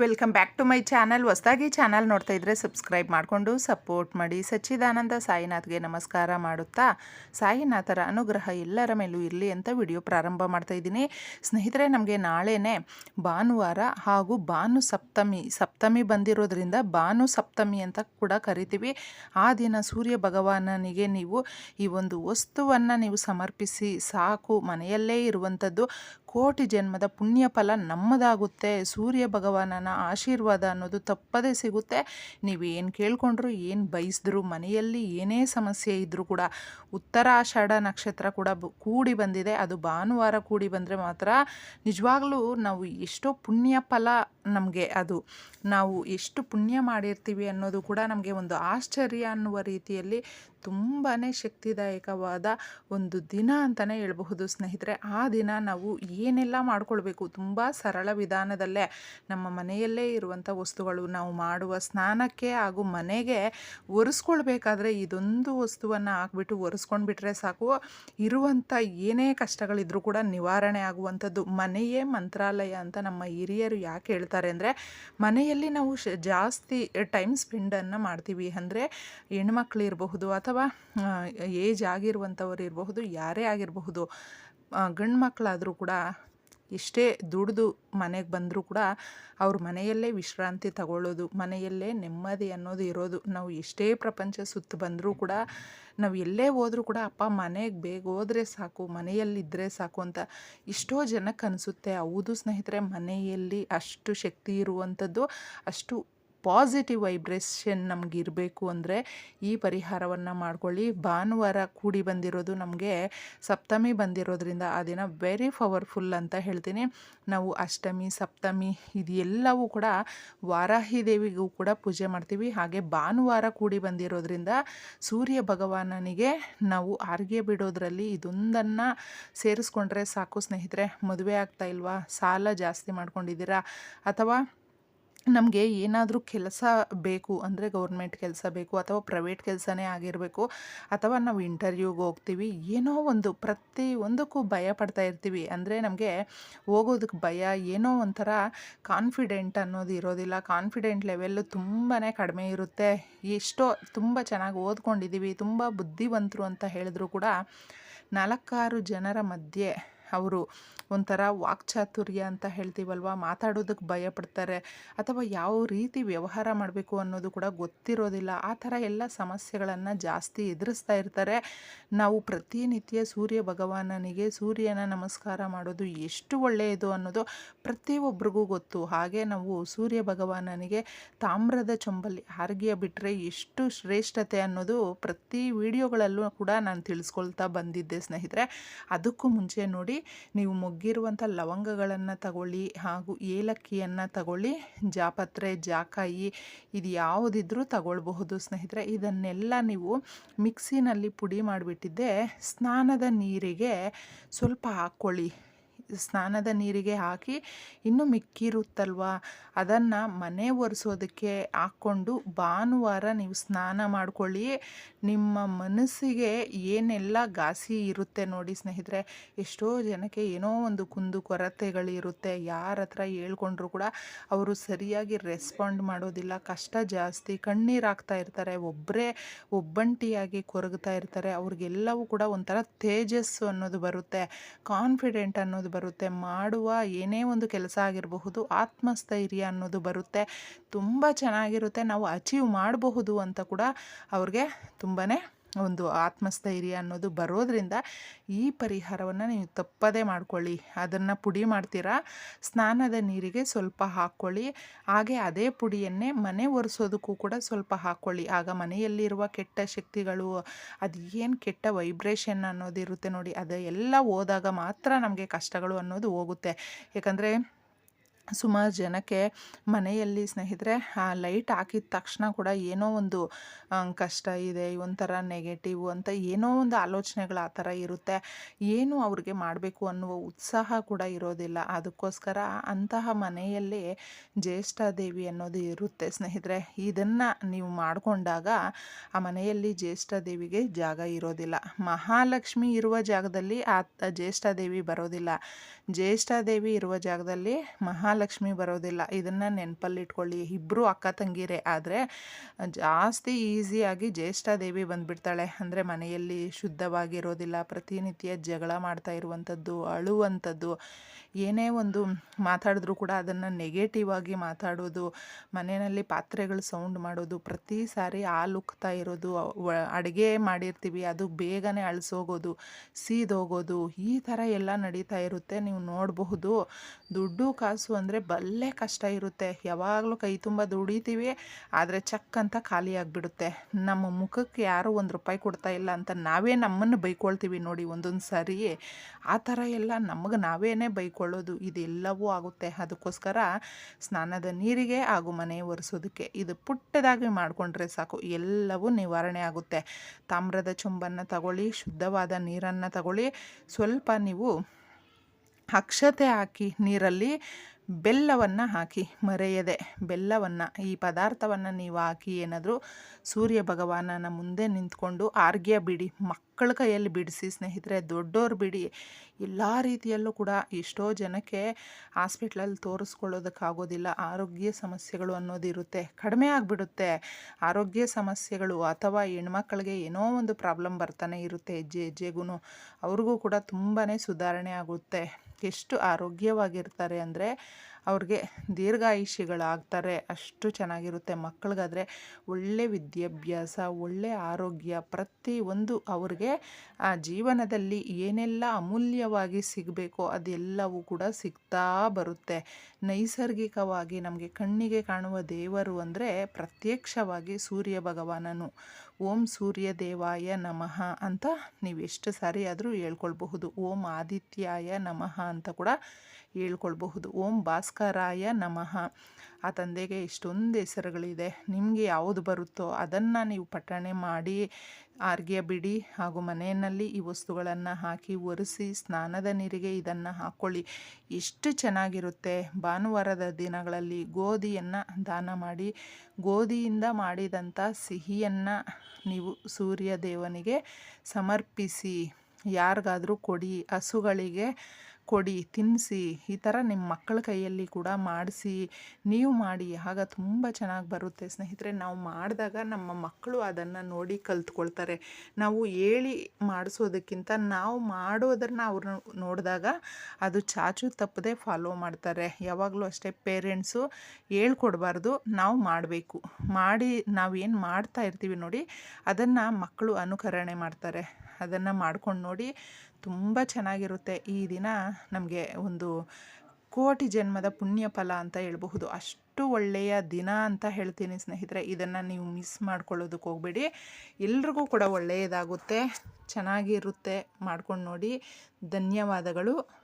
Welcome back to my channel ಹೊಸದಾಗಿ channel ನೋಡ್ತಾ ಇದ್ದರೆ ಸಬ್ಸ್ಕ್ರೈಬ್ ಮಾಡಿಕೊಂಡು ಸಪೋರ್ಟ್ ಮಾಡಿ. ಸಚ್ಚಿದಾನಂದ ಸಾಯಿನಾಥ್ಗೆ ನಮಸ್ಕಾರ ಮಾಡುತ್ತಾ? ಸಾಯಿನಾಥರ ಅನುಗ್ರಹ ಎಲ್ಲರ ಮೇಲೂ ಇರಲಿ ಅಂತ ವಿಡಿಯೋ ಪ್ರಾರಂಭ ಮಾಡ್ತಾ ಇದ್ದೀನಿ. ಸ್ನೇಹಿತರೆ, ನಮಗೆ ನಾಳೆನೇ ಭಾನುವಾರ ಹಾಗೂ ಭಾನು ಸಪ್ತಮಿ ಸಪ್ತಮಿ ಬಂದಿರೋದ್ರಿಂದ ಭಾನು ಸಪ್ತಮಿ ಅಂತ ಕೂಡ ಕರಿತೀವಿ. ಆ ದಿನ ಸೂರ್ಯ ಭಗವಾನನಿಗೆ ನೀವು ಈ ಒಂದು ವಸ್ತುವನ್ನು ನೀವು ಸಮರ್ಪಿಸಿ ಸಾಕು. ಮನೆಯಲ್ಲೇ ಇರುವಂಥದ್ದು ಕೋಟಿ ಜನ್ಮದ ಪುಣ್ಯ ಫಲ ನಮ್ಮದಾಗುತ್ತೆ. ಸೂರ್ಯ ಭಗವಾನನ ಆಶೀರ್ವಾದ ಅನ್ನೋದು ತಪ್ಪದೇ ಸಿಗುತ್ತೆ. ನೀವು ಏನು ಕೇಳ್ಕೊಂಡ್ರು, ಏನು ಬಯಸಿದ್ರು, ಮನೆಯಲ್ಲಿ ಏನೇ ಸಮಸ್ಯೆ ಇದ್ದರೂ ಕೂಡ ಉತ್ತರಾಷಾಢ ನಕ್ಷತ್ರ ಕೂಡ ಕೂಡಿ ಬಂದಿದೆ. ಅದು ಭಾನುವಾರ ಕೂಡಿ ಬಂದರೆ ಮಾತ್ರ ನಿಜವಾಗ್ಲೂ ನಾವು ಎಷ್ಟೋ ಪುಣ್ಯ ಫಲ ನಮಗೆ ಅದು. ನಾವು ಎಷ್ಟು ಪುಣ್ಯ ಮಾಡಿರ್ತೀವಿ ಅನ್ನೋದು ಕೂಡ ನಮಗೆ ಒಂದು ಆಶ್ಚರ್ಯ ಅನ್ನುವ ರೀತಿಯಲ್ಲಿ ತುಂಬಾ ಶಕ್ತಿದಾಯಕವಾದ ಒಂದು ದಿನ ಅಂತಲೇ ಹೇಳ್ಬಹುದು ಸ್ನೇಹಿತರೆ. ಆ ದಿನ ನಾವು ಏನೆಲ್ಲ ಮಾಡಿಕೊಳ್ಬೇಕು? ತುಂಬ ಸರಳ ವಿಧಾನದಲ್ಲೇ ನಮ್ಮ ಮನೆಯಲ್ಲೇ ಇರುವಂಥ ವಸ್ತುಗಳು ನಾವು ಮಾಡುವ ಸ್ನಾನಕ್ಕೆ ಹಾಗೂ ಮನೆಗೆ ಒರೆಸ್ಕೊಳ್ಬೇಕಾದ್ರೆ ಇದೊಂದು ವಸ್ತುವನ್ನು ಹಾಕ್ಬಿಟ್ಟು ಒರೆಸ್ಕೊಂಡ್ಬಿಟ್ರೆ ಸಾಕು. ಇರುವಂಥ ಏನೇ ಕಷ್ಟಗಳಿದ್ರೂ ಕೂಡ ನಿವಾರಣೆ ಆಗುವಂಥದ್ದು ಮನೆಯೇ ಮಂತ್ರಾಲಯ ಅಂತ ನಮ್ಮ ಹಿರಿಯರು ಯಾಕೆ ಹೇಳ್ತಾರೆ ಅಂದರೆ, ಮನೆಯಲ್ಲಿ ನಾವು ಜಾಸ್ತಿ ಟೈಮ್ ಸ್ಪೆಂಡನ್ನು ಮಾಡ್ತೀವಿ ಅಂದರೆ ಹೆಣ್ಮಕ್ಳು ಇರಬಹುದು ಅಥವಾ ಏಜ್ ಆಗಿರುವಂಥವ್ರು ಇರಬಹುದು, ಯಾರೇ ಆಗಿರಬಹುದು ಗಂಡು ಮಕ್ಕಳಾದರೂ ಕೂಡ ಎಷ್ಟೇ ದುಡಿದು ಮನೆಗೆ ಬಂದರೂ ಕೂಡ ಅವ್ರ ಮನೆಯಲ್ಲೇ ವಿಶ್ರಾಂತಿ ತಗೊಳ್ಳೋದು, ಮನೆಯಲ್ಲೇ ನೆಮ್ಮದಿ ಅನ್ನೋದು ಇರೋದು. ನಾವು ಎಷ್ಟೇ ಪ್ರಪಂಚ ಸುತ್ತ ಬಂದರೂ ಕೂಡ, ನಾವು ಎಲ್ಲೇ ಹೋದರೂ ಕೂಡ ಅಪ್ಪ ಮನೆಗೆ ಬೇಗ ಹೋದರೆ ಸಾಕು ಮನೆಯಲ್ಲಿದ್ದರೆ ಸಾಕು ಅಂತ ಎಷ್ಟೋ ಜನಕ್ಕೆ ಅನಿಸುತ್ತೆ. ಹೌದು ಸ್ನೇಹಿತರೆ, ಮನೆಯಲ್ಲಿ ಅಷ್ಟು ಶಕ್ತಿ ಇರುವಂಥದ್ದು, ಅಷ್ಟು ಪಾಸಿಟಿವ್ ವೈಬ್ರೇಷನ್ ನಮ್ಗೆ ಇರಬೇಕು ಅಂದರೆ ಈ ಪರಿಹಾರವನ್ನು ಮಾಡ್ಕೊಳ್ಳಿ. ಭಾನುವಾರ ಕೂಡಿ ಬಂದಿರೋದು ನಮಗೆ ಸಪ್ತಮಿ ಬಂದಿರೋದ್ರಿಂದ ಆ ದಿನ ವೆರಿ ಪವರ್ಫುಲ್ ಅಂತ ಹೇಳ್ತೀನಿ. ನಾವು ಅಷ್ಟಮಿ, ಸಪ್ತಮಿ ಇದೆಲ್ಲವೂ ಕೂಡ ವಾರಾಹಿ ದೇವಿಗೂ ಕೂಡ ಪೂಜೆ ಮಾಡ್ತೀವಿ. ಹಾಗೆ ಭಾನುವಾರ ಕೂಡಿ ಬಂದಿರೋದ್ರಿಂದ ಸೂರ್ಯ ಭಗವಾನನಿಗೆ ನಾವು ಆರ್ಗೆ ಬಿಡೋದ್ರಲ್ಲಿ ಇದೊಂದನ್ನು ಸೇರಿಸ್ಕೊಂಡ್ರೆ ಸಾಕು ಸ್ನೇಹಿತರೆ. ಮದುವೆ ಆಗ್ತಾ ಇಲ್ವಾ? ಸಾಲ ಜಾಸ್ತಿ ಮಾಡ್ಕೊಂಡಿದ್ದೀರಾ? ಅಥವಾ ನಮಗೆ ಏನಾದರೂ ಕೆಲಸ ಬೇಕು ಅಂದರೆ ಗೌರ್ಮೆಂಟ್ ಕೆಲಸ ಬೇಕು ಅಥವಾ ಪ್ರೈವೇಟ್ ಕೆಲಸನೇ ಆಗಿರಬೇಕು ಅಥವಾ ನಾವು ಇಂಟರ್ವ್ಯೂಗೆ ಹೋಗ್ತೀವಿ, ಏನೋ ಒಂದು ಪ್ರತಿ ಒಂದಕ್ಕೂ ಭಯ ಪಡ್ತಾ ಇರ್ತೀವಿ. ಅಂದರೆ ನಮಗೆ ಹೋಗೋದಕ್ಕೆ ಭಯ, ಏನೋ ಒಂಥರ ಕಾನ್ಫಿಡೆಂಟ್ ಅನ್ನೋದು ಇರೋದಿಲ್ಲ. ಕಾನ್ಫಿಡೆಂಟ್ ಲೆವೆಲ್ಲು ತುಂಬಾ ಕಡಿಮೆ ಇರುತ್ತೆ. ಎಷ್ಟೋ ತುಂಬ ಚೆನ್ನಾಗಿ ಓದ್ಕೊಂಡಿದ್ದೀವಿ ತುಂಬ ಬುದ್ಧಿವಂತರು ಅಂತ ಹೇಳಿದ್ರು ಕೂಡ ನಾಲ್ಕಾರು ಜನರ ಮಧ್ಯೆ ಅವರು ಒಂಥರ ವಾಕ್ಚಾತುರ್ಯ ಅಂತ ಹೇಳ್ತೀವಲ್ವ? ಮಾತಾಡೋದಕ್ಕೆ ಭಯಪಡ್ತಾರೆ. ಅಥವಾ ಯಾವ ರೀತಿ ವ್ಯವಹಾರ ಮಾಡಬೇಕು ಅನ್ನೋದು ಕೂಡ ಗೊತ್ತಿರೋದಿಲ್ಲ. ಆ ಥರ ಎಲ್ಲ ಸಮಸ್ಯೆಗಳನ್ನು ಜಾಸ್ತಿ ಎದುರಿಸ್ತಾ ಇರ್ತಾರೆ. ನಾವು ಪ್ರತಿನಿತ್ಯ ಸೂರ್ಯ ಭಗವಾನನಿಗೆ ಸೂರ್ಯನ ನಮಸ್ಕಾರ ಮಾಡೋದು ಎಷ್ಟು ಒಳ್ಳೆಯದು ಅನ್ನೋದು ಪ್ರತಿಯೊಬ್ಬರಿಗೂ ಗೊತ್ತು. ಹಾಗೆ ನಾವು ಸೂರ್ಯ ಭಗವಾನನಿಗೆ ತಾಮ್ರದ ಚೊಂಬಲ್ಲಿ ಹಾರ್ಗಿಯ ಬಿಟ್ಟರೆ ಎಷ್ಟು ಶ್ರೇಷ್ಠತೆ ಅನ್ನೋದು ಪ್ರತಿ ವಿಡಿಯೋಗಳಲ್ಲೂ ಕೂಡ ನಾನು ತಿಳಿಸ್ಕೊಳ್ತಾ ಬಂದಿದ್ದೆ ಸ್ನೇಹಿತರೆ. ಅದಕ್ಕೂ ಮುಂಚೆ ನೋಡಿ ನೀವು ಮೊಗ್ಗಿರುವಂಥ ಲವಂಗಗಳನ್ನು ತಗೊಳ್ಳಿ ಹಾಗೂ ಏಲಕ್ಕಿಯನ್ನು ತಗೊಳ್ಳಿ, ಜಾಪತ್ರೆ, ಜಾಕಾಯಿ ಇದು ಯಾವುದಿದ್ರೂ ತಗೊಳ್ಬಹುದು ಸ್ನೇಹಿತರೆ. ಇದನ್ನೆಲ್ಲ ನೀವು ಮಿಕ್ಸಿನಲ್ಲಿ ಪುಡಿ ಮಾಡಿಬಿಟ್ಟಿದ್ದೆ ಸ್ನಾನದ ನೀರಿಗೆ ಸ್ವಲ್ಪ ಹಾಕ್ಕೊಳ್ಳಿ. ಸ್ನಾನದ ನೀರಿಗೆ ಹಾಕಿ ಇನ್ನು ಮಿಕ್ಕಿರುತ್ತಲ್ವ? ಅದನ್ನು ಮನೆ ಒರೆಸೋದಕ್ಕೆ ಹಾಕ್ಕೊಂಡು ಭಾನುವಾರ ನೀವು ಸ್ನಾನ ಮಾಡಿಕೊಳ್ಳಿ. ನಿಮ್ಮ ಮನಸ್ಸಿಗೆ ಏನೆಲ್ಲ ಘಾಸಿ ಇರುತ್ತೆ ನೋಡಿ ಸ್ನೇಹಿತರೆ. ಎಷ್ಟೋ ಜನಕ್ಕೆ ಏನೋ ಒಂದು ಕುಂದು ಕೊರತೆಗಳಿರುತ್ತೆ. ಯಾರ ಹತ್ರ ಹೇಳ್ಕೊಂಡ್ರು ಕೂಡ ಅವರು ಸರಿಯಾಗಿ ರೆಸ್ಪಾಂಡ್ ಮಾಡೋದಿಲ್ಲ. ಕಷ್ಟ ಜಾಸ್ತಿ. ಕಣ್ಣೀರು ಹಾಕ್ತಾ ಇರ್ತಾರೆ. ಒಬ್ಬರೇ ಒಬ್ಬಂಟಿಯಾಗಿ ಕೊರಗ್ತಾ ಇರ್ತಾರೆ. ಅವ್ರಿಗೆಲ್ಲವೂ ಕೂಡ ಒಂಥರ ತೇಜಸ್ಸು ಅನ್ನೋದು ಬರುತ್ತೆ. ಕಾನ್ಫಿಡೆಂಟ್ ಅನ್ನೋದು ಬರುತ್ತೆ. ಮಾಡುವ ಏನೇ ಒಂದು ಕೆಲಸ ಆಗಿರಬಹುದು, ಆತ್ಮಸ್ಥೈರ್ಯ ಅನ್ನೋದು ಬರುತ್ತೆ. ತುಂಬ ಚೆನ್ನಾಗಿರುತ್ತೆ. ನಾವು ಅಚೀವ್ ಮಾಡಬಹುದು ಅಂತ ಕೂಡ ಅವ್ರಿಗೆ ತುಂಬಾ ಒಂದು ಆತ್ಮಸ್ಥೈರ್ಯ ಅನ್ನೋದು ಬರೋದ್ರಿಂದ ಈ ಪರಿಹಾರವನ್ನು ನೀವು ತಪ್ಪದೇ ಮಾಡ್ಕೊಳ್ಳಿ. ಅದನ್ನು ಪುಡಿ ಮಾಡ್ತೀರಾ? ಸ್ನಾನದ ನೀರಿಗೆ ಸ್ವಲ್ಪ ಹಾಕ್ಕೊಳ್ಳಿ. ಹಾಗೆ ಅದೇ ಪುಡಿಯನ್ನೇ ಮನೆ ಒರೆಸೋದಕ್ಕೂ ಕೂಡ ಸ್ವಲ್ಪ ಹಾಕ್ಕೊಳ್ಳಿ. ಆಗ ಮನೆಯಲ್ಲಿರುವ ಕೆಟ್ಟ ಶಕ್ತಿಗಳು, ಅದು ಏನು ಕೆಟ್ಟ ವೈಬ್ರೇಷನ್ ಅನ್ನೋದಿರುತ್ತೆ ನೋಡಿ ಅದು ಎಲ್ಲ ಹೋದಾಗ ಮಾತ್ರ ನಮಗೆ ಕಷ್ಟಗಳು ಅನ್ನೋದು ಹೋಗುತ್ತೆ. ಯಾಕಂದರೆ ಸುಮಾರು ಜನಕ್ಕೆ ಮನೆಯಲ್ಲಿ ಸ್ನೇಹಿತರೆ, ಆ ಲೈಟ್ ಹಾಕಿದ ತಕ್ಷಣ ಕೂಡ ಏನೋ ಒಂದು ಕಷ್ಟ ಇದೆ, ಒಂಥರ ನೆಗೆಟಿವ್ ಅಂತ ಏನೋ ಒಂದು ಆಲೋಚನೆಗಳು ಆ ಥರ ಇರುತ್ತೆ. ಏನು ಅವ್ರಿಗೆ ಮಾಡಬೇಕು ಅನ್ನುವ ಉತ್ಸಾಹ ಕೂಡ ಇರೋದಿಲ್ಲ. ಅದಕ್ಕೋಸ್ಕರ ಅಂತಹ ಮನೆಯಲ್ಲಿ ಜ್ಯೇಷ್ಠ ದೇವಿ ಅನ್ನೋದು ಇರುತ್ತೆ ಸ್ನೇಹಿತರೆ. ಇದನ್ನು ನೀವು ಮಾಡಿಕೊಂಡಾಗ ಆ ಮನೆಯಲ್ಲಿ ಜ್ಯೇಷ್ಠ ದೇವಿಗೆ ಜಾಗ ಇರೋದಿಲ್ಲ. ಮಹಾಲಕ್ಷ್ಮಿ ಇರುವ ಜಾಗದಲ್ಲಿ ಆ ಜ್ಯೇಷ್ಠ ದೇವಿ ಬರೋದಿಲ್ಲ. ಜ್ಯೇಷ್ಠ ದೇವಿ ಇರುವ ಜಾಗದಲ್ಲಿ ಮಹಾಲಕ್ಷ್ಮಿ ಲಕ್ಷ್ಮಿ ಬರೋದಿಲ್ಲ. ಇದನ್ನು ನೆನಪಲ್ಲಿಟ್ಕೊಳ್ಳಿ ಇಬ್ಬರು ಅಕ್ಕ ತಂಗಿರೆ ಆದರೆ ಜಾಸ್ತಿ ಈಸಿಯಾಗಿ ಜ್ಯೇಷ್ಠಾದೇವಿ ಬಂದುಬಿಡ್ತಾಳೆ. ಅಂದರೆ ಮನೆಯಲ್ಲಿ ಶುದ್ಧವಾಗಿರೋದಿಲ್ಲ. ಪ್ರತಿನಿತ್ಯ ಜಗಳ ಮಾಡ್ತಾ ಇರುವಂಥದ್ದು, ಅಳುವಂಥದ್ದು. ಏನೇ ಒಂದು ಮಾತಾಡಿದ್ರೂ ಕೂಡ ಅದನ್ನು ನೆಗೆಟಿವ್ ಆಗಿ ಮಾತಾಡೋದು, ಮನೆಯಲ್ಲಿ ಪಾತ್ರೆಗಳು ಸೌಂಡ್ ಮಾಡೋದು, ಪ್ರತಿ ಸಾರಿ ಹಾಲುಕ್ತಾ ಇರೋದು ಅಡುಗೆ ಮಾಡಿರ್ತೀವಿ, ಅದು ಬೇಗನೆ ಅಳಿಸೋಗೋದು, ಸೀದೋಗೋದು, ಈ ಥರ ಎಲ್ಲ ನಡೀತಾ ಇರುತ್ತೆ. ನೀವು ನೋಡಬಹುದು. ದುಡ್ಡು, ಕಾಸು ಅಂದರೆ ಬಲ್ಲೆ ಕಷ್ಟ ಇರುತ್ತೆ. ಯಾವಾಗಲೂ ಕೈ ತುಂಬ ದುಡಿತೀವಿ, ಆದರೆ ಚಕ್ ಅಂತ ಖಾಲಿ ಆಗಿಬಿಡುತ್ತೆ. ನಮ್ಮ ಮುಖಕ್ಕೆ ಯಾರೂ ಒಂದು ರೂಪಾಯಿ ಕೊಡ್ತಾ ಇಲ್ಲ ಅಂತ ನಾವೇ ನಮ್ಮನ್ನು ಬೈಕೊಳ್ತೀವಿ ನೋಡಿ ಒಂದೊಂದು ಸಾರಿ. ಆ ಥರ ಎಲ್ಲ ನಮಗೆ ನಾವೇನೇ ಬೈಕೊಳ್ಳೋದು, ಇದೆಲ್ಲವೂ ಆಗುತ್ತೆ. ಅದಕ್ಕೋಸ್ಕರ ಸ್ನಾನದ ನೀರಿಗೆ ಹಾಗೂ ಮನೆ ಒರೆಸೋದಕ್ಕೆ ಇದು ಪುಟ್ಟದಾಗಿ ಮಾಡಿಕೊಂಡ್ರೆ ಸಾಕು. ಎಲ್ಲವೂ ನಿವಾರಣೆ ಆಗುತ್ತೆ. ತಾಮ್ರದ ಚುಂಬನ್ನು ತಗೊಳ್ಳಿ, ಶುದ್ಧವಾದ ನೀರನ್ನು ತಗೊಳ್ಳಿ. ಸ್ವಲ್ಪ ನೀವು ಅಕ್ಷತೆ ಹಾಕಿ ನೀರಲ್ಲಿ ಬೆಲ್ಲವನ್ನು ಹಾಕಿ ಮರೆಯದೆ, ಬೆಲ್ಲವನ್ನು, ಈ ಪದಾರ್ಥವನ್ನು ನೀವು ಹಾಕಿ ಏನಾದರೂ ಸೂರ್ಯ ಭಗವಾನನ ಮುಂದೆ ನಿಂತ್ಕೊಂಡು ಆರ್ಗ್ಯ ಬಿಡಿ, ಮಕ್ಕಳ ಕೈಯಲ್ಲಿ ಬಿಡಿಸಿ ಸ್ನೇಹಿತರೆ, ದೊಡ್ಡೋರು ಬಿಡಿ. ಎಲ್ಲ ರೀತಿಯಲ್ಲೂ ಕೂಡ ಎಷ್ಟೋ ಜನಕ್ಕೆ ಹಾಸ್ಪಿಟ್ಲಲ್ಲಿ ತೋರಿಸ್ಕೊಳ್ಳೋದಕ್ಕಾಗೋದಿಲ್ಲ, ಆರೋಗ್ಯ ಸಮಸ್ಯೆಗಳು ಅನ್ನೋದಿರುತ್ತೆ ಕಡಿಮೆ ಆಗಿಬಿಡುತ್ತೆ. ಆರೋಗ್ಯ ಸಮಸ್ಯೆಗಳು ಅಥವಾ ಹೆಣ್ಮಕ್ಳಿಗೆ ಏನೋ ಒಂದು ಪ್ರಾಬ್ಲಮ್ ಬರ್ತಾನೆ ಇರುತ್ತೆ, ಹೆಜ್ಜೆ ಹೆಜ್ಜೆಗೂ ಅವ್ರಿಗೂ ಕೂಡ ತುಂಬಾ ಸುಧಾರಣೆ ಆಗುತ್ತೆ. ಎಷ್ಟು ಆರೋಗ್ಯವಾಗಿರ್ತಾರೆ ಅಂದರೆ ಅವ್ರಿಗೆ ದೀರ್ಘಾಯುಷಿಗಳಾಗ್ತಾರೆ ಅಷ್ಟು ಚೆನ್ನಾಗಿರುತ್ತೆ. ಮಕ್ಕಳಿಗಾದರೆ ಒಳ್ಳೆ ವಿದ್ಯಾಭ್ಯಾಸ, ಒಳ್ಳೆ ಆರೋಗ್ಯ ಪ್ರತಿಯೊಂದು ಅವ್ರಿಗೆ ಆ ಜೀವನದಲ್ಲಿ ಏನೆಲ್ಲ ಅಮೂಲ್ಯವಾಗಿ ಸಿಗಬೇಕೋ ಅದೆಲ್ಲವೂ ಕೂಡ ಸಿಗ್ತಾ ಬರುತ್ತೆ. ನೈಸರ್ಗಿಕವಾಗಿ ನಮಗೆ ಕಣ್ಣಿಗೆ ಕಾಣುವ ದೇವರು ಅಂದರೆ ಪ್ರತ್ಯಕ್ಷವಾಗಿ ಸೂರ್ಯ ಭಗವಾನನು. ಓಂ ಸೂರ್ಯ ದೇವಾಯ ನಮಃ ಅಂತ ನೀವು ಎಷ್ಟು ಸಾರಿ ಆದರೂ ಹೇಳ್ಕೊಳ್ಬಹುದು. ಓಂ ಆದಿತ್ಯಾಯ ನಮಃ ಅಂತ ಕೂಡ ಹೇಳ್ಕೊಳ್ಬಹುದು. ಓಂ ಭಾಸ್ಕರಾಯ ನಮಃ. ಆ ತಂದೆಗೆ ಇಷ್ಟೊಂದು ಹೆಸರುಗಳಿದೆ. ನಿಮಗೆ ಯಾವುದು ಬರುತ್ತೋ ಅದನ್ನು ನೀವು ಪಠಣೆ ಮಾಡಿ, ಆರ್ಗ್ಯ ಬಿಡಿ ಹಾಗೂ ಮನೆಯಲ್ಲಿ ಈ ವಸ್ತುಗಳನ್ನು ಹಾಕಿ ಒರೆಸಿ, ಸ್ನಾನದ ನೀರಿಗೆ ಇದನ್ನು ಹಾಕ್ಕೊಳ್ಳಿ ಎಷ್ಟು ಚೆನ್ನಾಗಿರುತ್ತೆ. ಭಾನುವಾರದ ದಿನಗಳಲ್ಲಿ ಗೋಧಿಯನ್ನು ದಾನ ಮಾಡಿ, ಗೋಧಿಯಿಂದ ಮಾಡಿದಂಥ ಸಿಹಿಯನ್ನು ನೀವು ಸೂರ್ಯ ದೇವನಿಗೆ ಸಮರ್ಪಿಸಿ, ಯಾರಿಗಾದರೂ ಕೊಡಿ. ಹಸುಗಳಿಗೆ ಕೊಡಿ ತಿನ್ನಿಸಿ ಈ ಥರ ನಿಮ್ಮ ಮಕ್ಕಳ ಕೈಯಲ್ಲಿ ಕೂಡ ಮಾಡಿಸಿ, ನೀವು ಮಾಡಿ, ಆಗ ತುಂಬ ಚೆನ್ನಾಗಿ ಬರುತ್ತೆ. ಸ್ನೇಹಿತರೆ, ನಾವು ಮಾಡಿದಾಗ ನಮ್ಮ ಮಕ್ಕಳು ಅದನ್ನು ನೋಡಿ ಕಲ್ತ್ಕೊಳ್ತಾರೆ. ನಾವು ಹೇಳಿ ಮಾಡಿಸೋದಕ್ಕಿಂತ ನಾವು ಮಾಡೋದನ್ನು ಅವ್ರನ್ನ ನೋಡಿದಾಗ ಅದು ಚಾಚು ತಪ್ಪದೆ ಫಾಲೋ ಮಾಡ್ತಾರೆ. ಯಾವಾಗಲೂ ಅಷ್ಟೇ ಪೇರೆಂಟ್ಸು ಹೇಳ್ಕೊಡ್ಬಾರ್ದು, ನಾವು ಮಾಡಬೇಕು. ಮಾಡಿ, ನಾವೇನು ಮಾಡ್ತಾ ಇರ್ತೀವಿ ನೋಡಿ, ಅದನ್ನು ಮಕ್ಕಳು ಅನುಕರಣೆ ಮಾಡ್ತಾರೆ. ಅದನ್ನು ಮಾಡ್ಕೊಂಡು ನೋಡಿ ತುಂಬ ಚೆನ್ನಾಗಿರುತ್ತೆ. ಈ ದಿನ ನಮಗೆ ಒಂದು ಕೋಟಿ ಜನ್ಮದ ಪುಣ್ಯ ಫಲ ಅಂತ ಹೇಳಬಹುದು. ಅಷ್ಟು ಒಳ್ಳೆಯ ದಿನ ಅಂತ ಹೇಳ್ತೀನಿ ಸ್ನೇಹಿತರೆ. ಇದನ್ನು ನೀವು ಮಿಸ್ ಮಾಡ್ಕೊಳ್ಳೋದಕ್ಕೆ ಹೋಗಬೇಡಿ. ಎಲ್ರಿಗೂ ಕೂಡ ಒಳ್ಳೆಯದಾಗುತ್ತೆ. ಚೆನ್ನಾಗಿರುತ್ತೆ. ಮಾಡ್ಕೊಂಡು ನೋಡಿ. ಧನ್ಯವಾದಗಳು.